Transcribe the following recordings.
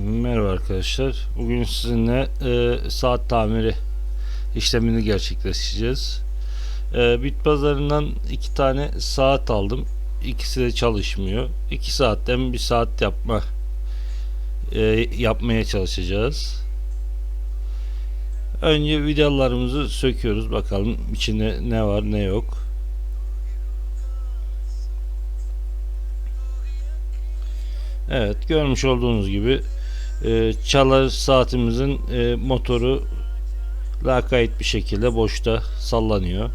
Merhaba arkadaşlar. Bugün sizinle e, saat tamiri işlemini gerçekleştireceğiz. E, bit pazarından iki tane saat aldım. İkisi de çalışmıyor. İki saatten bir saat yapma e, yapmaya çalışacağız. Önce vidalarımızı söküyoruz. Bakalım içinde ne var ne yok. Evet görmüş olduğunuz gibi e, çalar saatimizin e, motoru lakayt bir şekilde boşta sallanıyor.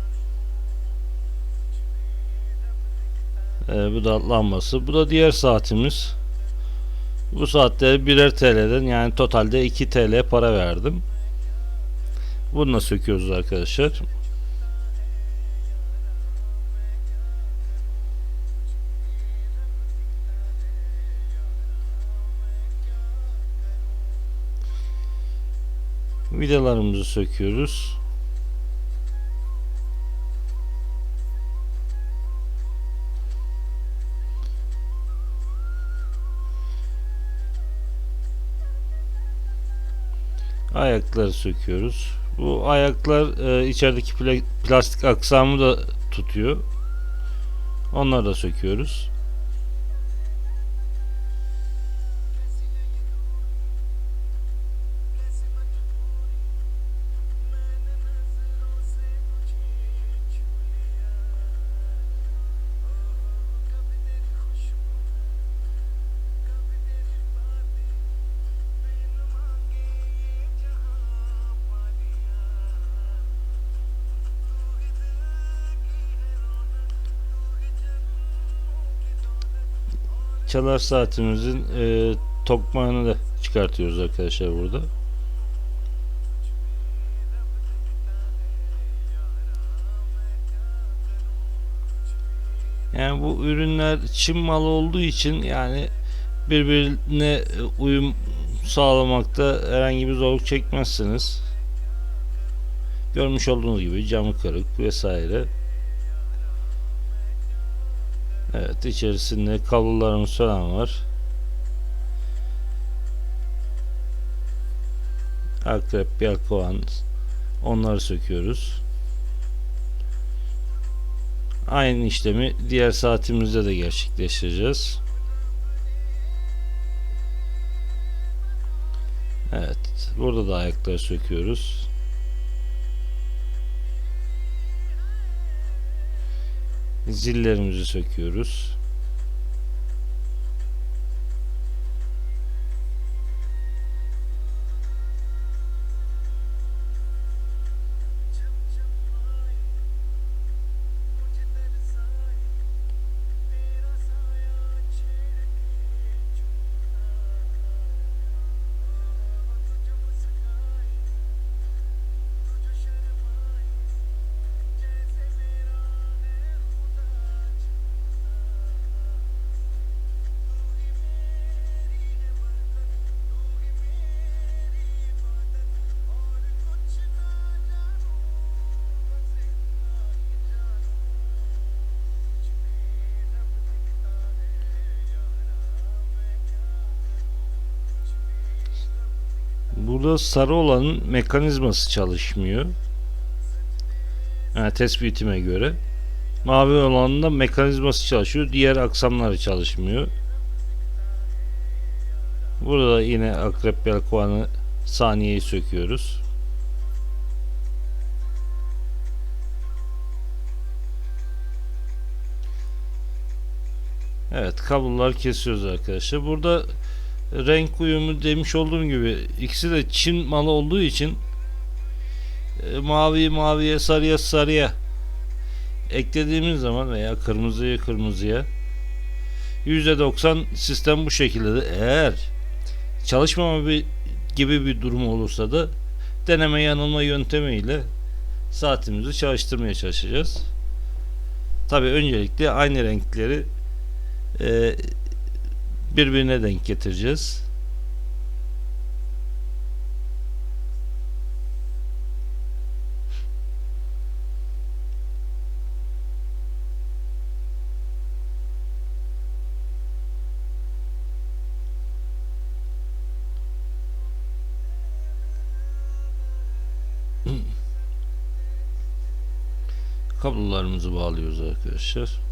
E, bu da lambası. Bu da diğer saatimiz. Bu saatte birer TL'den yani totalde 2 TL para verdim. Bunu da söküyoruz arkadaşlar. Vidalarımızı söküyoruz. Ayakları söküyoruz. Bu ayaklar e, içerideki pla plastik aksamı da tutuyor. Onları da söküyoruz. Çalar saatimizin e, tokmağını da çıkartıyoruz arkadaşlar burada. Yani bu ürünler Çin malı olduğu için yani birbirine uyum sağlamakta herhangi bir zorluk çekmezsiniz. Görmüş olduğunuz gibi camı kırık vesaire. Evet içerisinde kablolarımız falan var. Akrep, yelkovan onları söküyoruz. Aynı işlemi diğer saatimizde de gerçekleştireceğiz. Evet. Burada da ayakları söküyoruz. Zillerimizi söküyoruz. Burada sarı olanın mekanizması çalışmıyor. Yani tespitime göre. Mavi olanın da mekanizması çalışıyor. Diğer aksamları çalışmıyor. Burada da yine akrep yelkovanı saniyeyi söküyoruz. Evet kablolar kesiyoruz arkadaşlar. Burada renk uyumu demiş olduğum gibi ikisi de Çin malı olduğu için e, mavi maviye sarıya sarıya eklediğimiz zaman veya kırmızıya kırmızıya %90 sistem bu şekilde de eğer çalışmama bir, gibi bir durum olursa da deneme yanılma yöntemiyle saatimizi çalıştırmaya çalışacağız. Tabi öncelikle aynı renkleri e, birbirine denk getireceğiz. kablolarımızı bağlıyoruz arkadaşlar.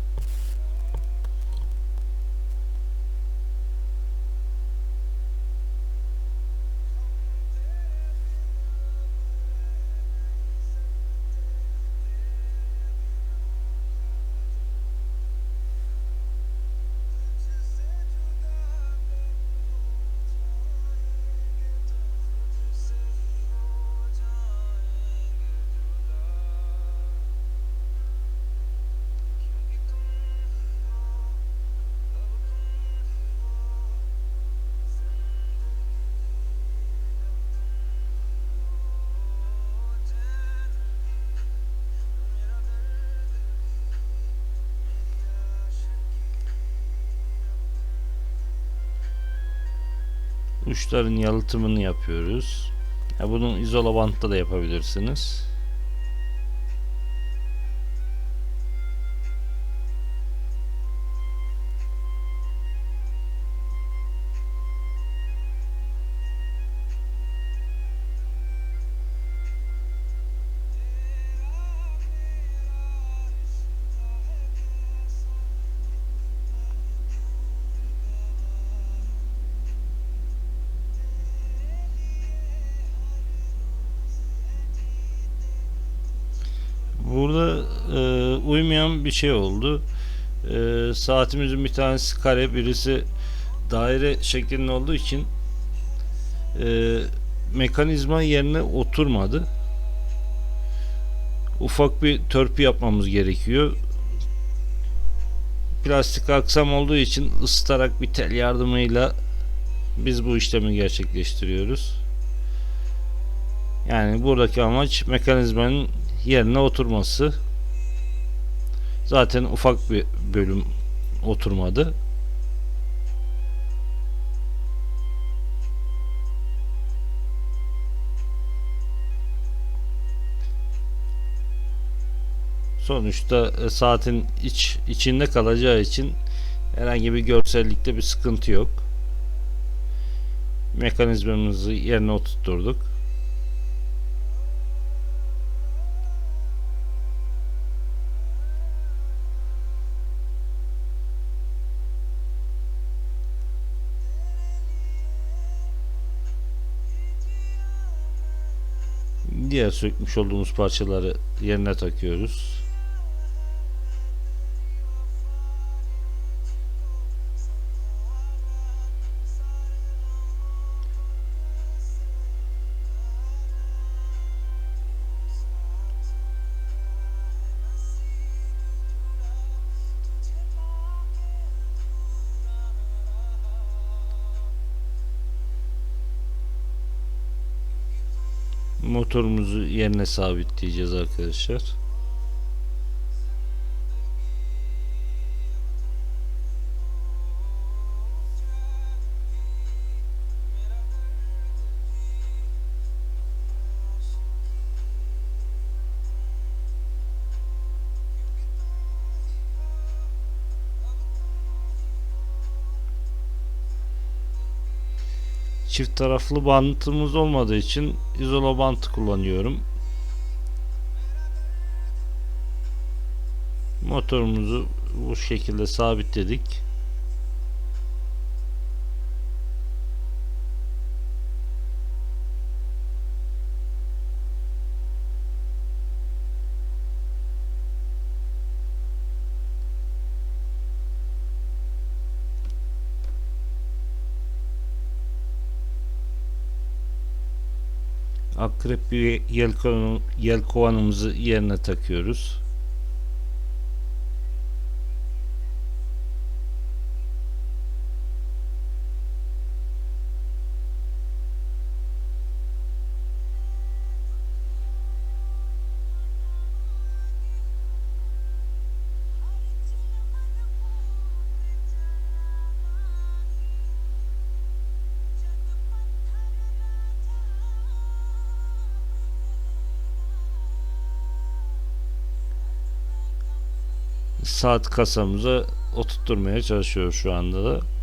Uçların yalıtımını yapıyoruz. Ya bunun izola bantta da yapabilirsiniz. Burada e, uymayan bir şey oldu. E, saatimizin bir tanesi kare, birisi daire şeklinde olduğu için e, mekanizma yerine oturmadı. Ufak bir törpü yapmamız gerekiyor. Plastik aksam olduğu için ısıtarak bir tel yardımıyla biz bu işlemi gerçekleştiriyoruz. Yani buradaki amaç mekanizmanın yerine oturması. Zaten ufak bir bölüm oturmadı. Sonuçta e, saatin iç içinde kalacağı için herhangi bir görsellikte bir sıkıntı yok. Mekanizmamızı yerine oturtturduk. Diğer sökmüş olduğumuz parçaları yerine takıyoruz. Motorumuzu yerine sabitleyeceğiz arkadaşlar. Çift taraflı bantımız olmadığı için izola bant kullanıyorum. Motorumuzu bu şekilde sabitledik. Akrep bir yelkovan, yelkovanımızı yerine takıyoruz. Saat kasamıza oturtturmaya çalışıyor şu anda da.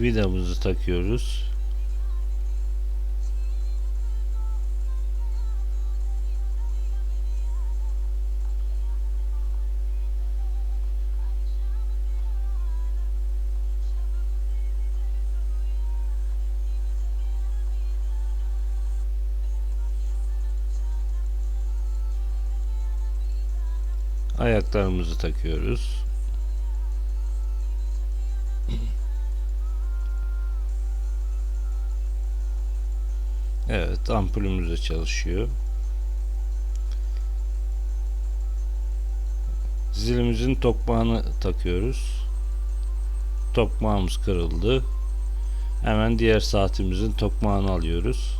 Vidamızı takıyoruz. Ayaklarımızı takıyoruz. Evet, ampulümüz de çalışıyor. Zilimizin tokmağını takıyoruz. Tokmağımız kırıldı. Hemen diğer saatimizin tokmağını alıyoruz.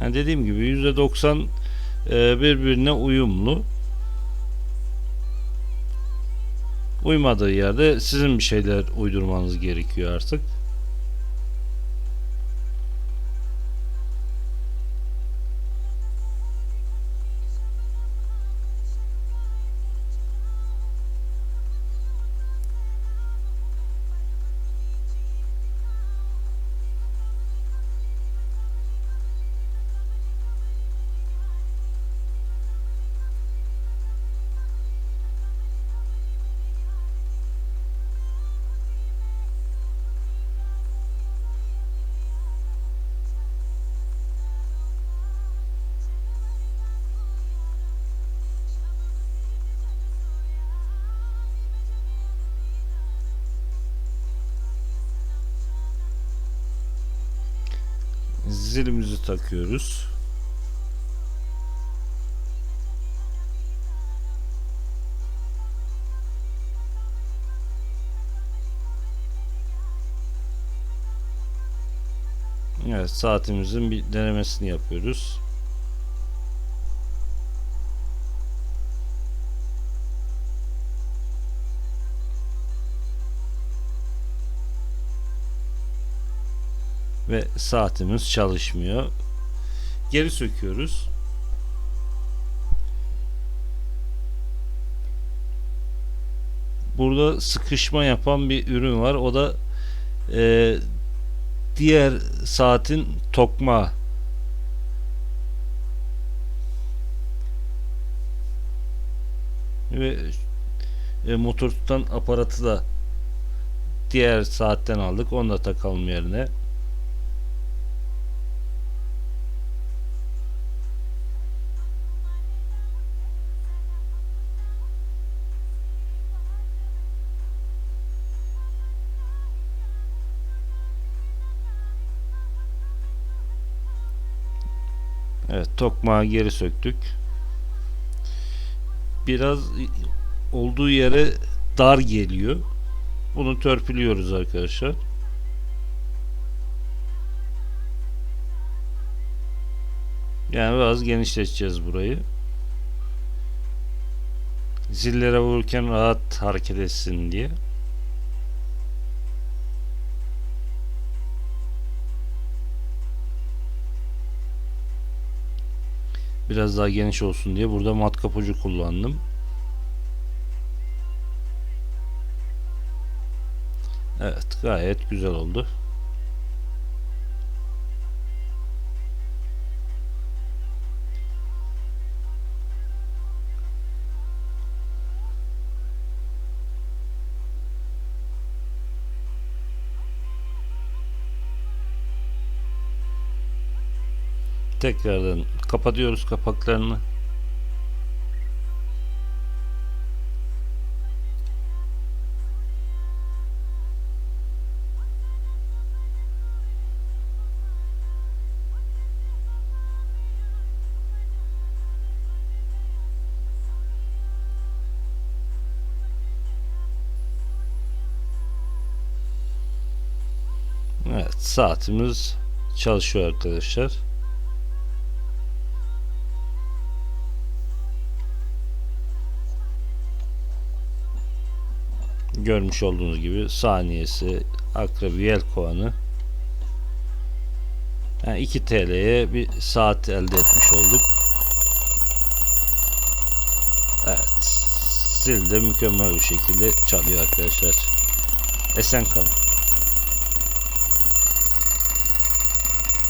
Yani dediğim gibi %90 e, birbirine uyumlu. Uymadığı yerde sizin bir şeyler uydurmanız gerekiyor artık. Zilimizi takıyoruz. Evet saatimizin bir denemesini yapıyoruz. Ve saatimiz çalışmıyor. Geri söküyoruz. Burada sıkışma yapan bir ürün var. O da e, diğer saatin tokma. Ve e, motor tutan aparatı da diğer saatten aldık. Onu da takalım yerine. Evet tokmağı geri söktük. Biraz olduğu yere dar geliyor. Bunu törpülüyoruz arkadaşlar. Yani biraz genişleteceğiz burayı. Zillere vururken rahat hareket etsin diye. Biraz daha geniş olsun diye burada matkap ucu kullandım. Evet gayet güzel oldu. Tekrardan kapatıyoruz kapaklarını. Evet saatimiz çalışıyor arkadaşlar. Görmüş olduğunuz gibi saniyesi akrebi yelkovanı yani 2 TL'ye bir saat elde etmiş olduk. Evet. Zil de mükemmel bir şekilde çalıyor arkadaşlar. Esen kalın.